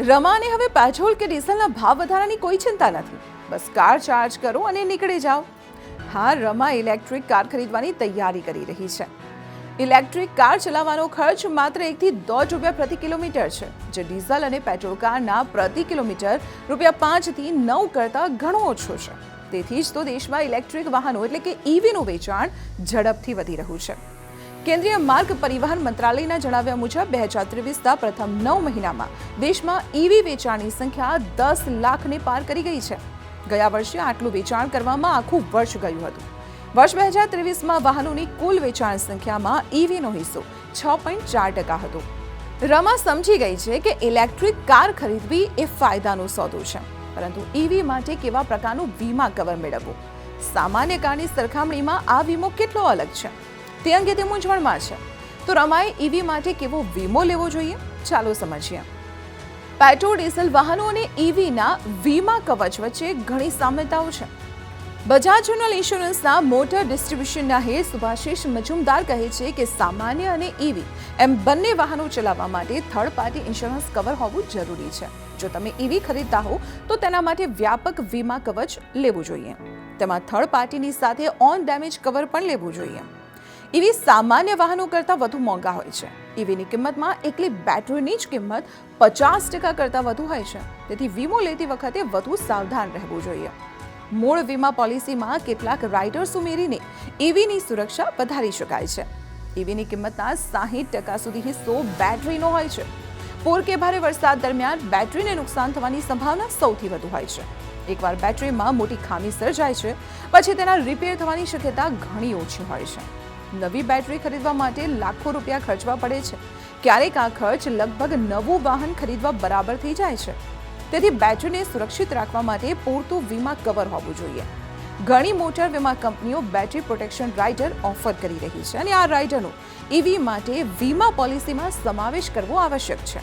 રમાને હવે પેટ્રોલ કે ડીઝલના ભાવ વધારાની કોઈ ચિંતા નથી. બસ કાર ચાર્જ કરો અને નીકળી જાઓ. હા, રમા ઇલેક્ટ્રિક કાર ખરીદવાની તૈયારી કરી રહી છે. ઇલેક્ટ્રિક કાર ચલાવવાનો ખર્ચ માત્ર એકથી દોઢ રૂપિયા પ્રતિ કિલોમીટર છે, જે ડીઝલ અને પેટ્રોલ કારના પ્રતિ કિલોમીટર રૂપિયા પાંચથી નવ કરતાં ઘણો ઓછો છે. તેથી જ તો દેશમાં ઇલેક્ટ્રિક વાહનો એટલે કે ઈવીનું વેચાણ ઝડપથી વધી રહ્યું છે. કેન્દ્રીય માર્ગ પરિવહન મંત્રાલયના જણાવ્યા મુજબ બે હજાર ત્રેવીસના પ્રથમ નવ મહિનામાં દેશમાં ઈવી વેચાણની સંખ્યા દસ લાખને પાર કરી ગઈ છે. ગયા વર્ષે આટલું વેચાણ કરવામાં આખું વર્ષ ગયું હતું. વર્ષ બે હજાર ત્રેવીસમાં વાહનોની કુલ વેચાણ સંખ્યામાં ઈવીનો હિસ્સો છ પોઈન્ટ ચાર ટકા હતો. રમા સમજી ગઈ છે કે ઇલેક્ટ્રિક કાર ખરીદવી એ ફાયદાનો સોદો છે, પરંતુ ઈવી માટે કેવા પ્રકારનું વીમા કવર મેળવવું? સામાન્ય કારની સરખામણીમાં આ વીમો કેટલો અલગ છે? તે અંગે તે મૂંઝવણમાં છે. તો રમાએ ઈવી માટે કેવો વીમો લેવો જોઈએ? ચાલો સમજીએ. પેટ્રોલ, ડીઝલ વાહનો અને ઈવીના વીમા કવચ વચ્ચે ઘણી સામ્યતાઓ છે. બજાજ જનરલ ઇન્સ્યોરન્સના મોટર ડિસ્ટ્રીબ્યુશનના હેડ સુભાશિષ મજુમદાર કહે છે કે સામાન્ય અને ઈવી એમ બંને વાહનો ચલાવવા માટે થર્ડ પાર્ટી ઇન્સ્યોરન્સ કવર હોવું જરૂરી છે. જો તમે ઈવી ખરીદતા હો તો તેના માટે વ્યાપક વીમા કવચ લેવું જોઈએ. તેમાં થર્ડ પાર્ટીની સાથે ઓન ડેમેજ કવર પણ લેવું જોઈએ. ઈવી સામાન્ય વાહનો કરતાં વધુ મોંઘા હોય છે. ઈવીની કિંમતમાં એકલી બેટરીની જ કિંમત પચાસ ટકા કરતાં વધુ હોય છે. તેથી વીમો લેતી વખતે વધુ સાવધાન રહેવું જોઈએ. મૂળ વીમા પોલિસીમાં કેટલાક રાઇડર્સ ઉમેરીને ઈવીની સુરક્ષા વધારી શકાય છે. ઈવીની કિંમતના સાહીઠ ટકા સુધી હિસ્સો બેટરીનો હોય છે. પૂર કે ભારે વરસાદ દરમિયાન બેટરીને નુકસાન થવાની સંભાવના સૌથી વધુ હોય છે. એકવાર બેટરીમાં મોટી ખામી સર્જાય છે, પછી તેના રિપેર થવાની શક્યતા ઘણી ઓછી હોય છે. નવી બેટરી ખરીદવા માટે લાખો રૂપિયા ખર્ચવા પડે છે. ક્યારેક આ ખર્ચ લગભગ નવું વાહન ખરીદવા બરાબર થઈ જાય છે. તેથી બેટરીને સુરક્ષિત રાખવા માટે પૂરતું વીમા કવર હોવું જોઈએ. ઘણી મોટર વીમા કંપનીઓ બેટરી પ્રોટેક્શન રાઇડર ઓફર કરી રહી છે અને આ રાઇડરનો ઈવી માટે વીમા પોલિસીમાં સમાવેશ કરવો આવશ્યક છે.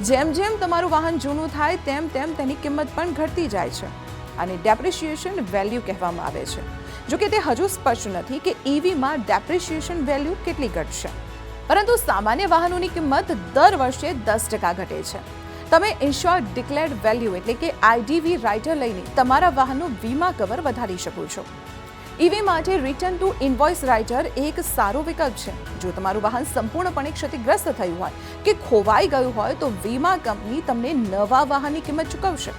જેમ જેમ તમારું વાહન જૂનું થાય, તેમ તેમ તેની કિંમત પણ ઘટતી જાય છે. અને ડેપ્રિશિએશન વેલ્યુ કહેવામાં આવે છે. જો કે તે હજુ સ્પષ્ટ નથી કે ઈવીમાં ડેપ્રિશિએશન વેલ્યુ કેટલી ઘટશે. પરંતુ સામાન્ય વાહનોની કિંમત દર વર્ષે દસ ટકા ઘટે છે. તમે ઇન્શ્યોર ડિક્લેર્ડ વેલ્યુ એટલે કે આઈડીવી રાઇટર લઈને તમારા વાહનનું વીમા કવર વધારી શકો છો. ઈવી માટે રિટર્ન ટુ ઇન્વોઇસ રાઇટર એક સારો વિકલ્પ છે. જો તમારું વાહન સંપૂર્ણપણે ક્ષતિગ્રસ્ત થયું હોય કે ખોવાઈ ગયું હોય તો વીમા કંપની તમને નવા વાહનની કિંમત ચૂકવશે.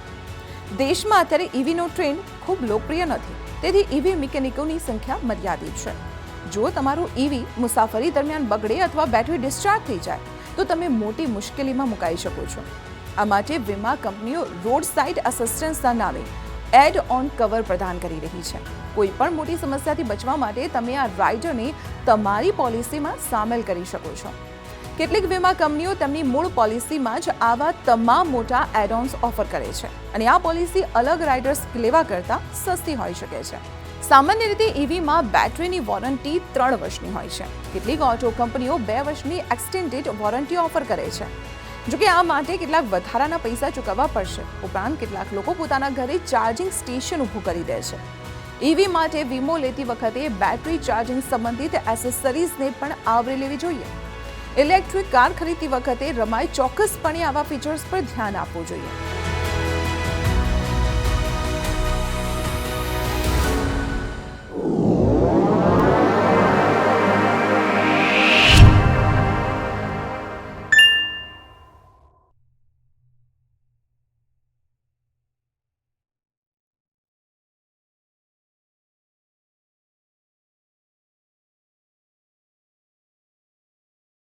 દેશમાં અત્યારે ઈવીનો ટ્રેન્ડ ખૂબ લોકપ્રિય નથી. તેથી ઈવી મિકેનિકોની સંખ્યા મર્યાદિત છે. જો તમારું ઈવી મુસાફરી દરમિયાન બગડે અથવા બેટરી ડિસ્ચાર્જ થઈ જાય, તો તમે મોટી મુશ્કેલીમાં મુકાઈ શકો છો. આ માટે વીમા કંપનીઓ રોડ સાઇડ અસિસ્ટન્સના નામે એડ ઓન કવર પ્રદાન કરી રહી છે. કોઈ પણ મોટી સમસ્યાથી બચવા માટે તમે આ રાઇડરને તમારી પોલિસીમાં સામેલ કરી શકો છો. કેટલીક વીમા કંપનીઓ તેમની મૂળ પોલિસીમાં જ આવા તમામ મોટા એડોન્સ ઓફર કરે છે. અને આ પોલિસી અલગ રાઇડર્સ લેવા કરતાં સસ્તી હોઈ શકે છે. સામાન્ય રીતે ઈવીમાં બેટરીની વોરંટી ત્રણ વર્ષની હોય છે. કેટલીક ઓટો કંપનીઓ બે વર્ષની એક્સટેન્ડેડ વોરંટી ઓફર કરે છે. જોકે આ માટે કેટલાક વધારાના પૈસા ચૂકવવા પડશે. ઉપરાંત કેટલાક લોકો પોતાના ઘરે ચાર્જિંગ સ્ટેશન ઊભું કરી દે છે. ઈવી માટે વીમો લેતી વખતે બેટરી ચાર્જિંગ સંબંધિત એસેસરીઝને પણ આવરી લેવી જોઈએ. ઇલેક્ટ્રિક કાર ખરીદતી વખતે રમાય ચોક્કસપણે આવા ફીચર્સ પર ધ્યાન આપવું જોઈએ.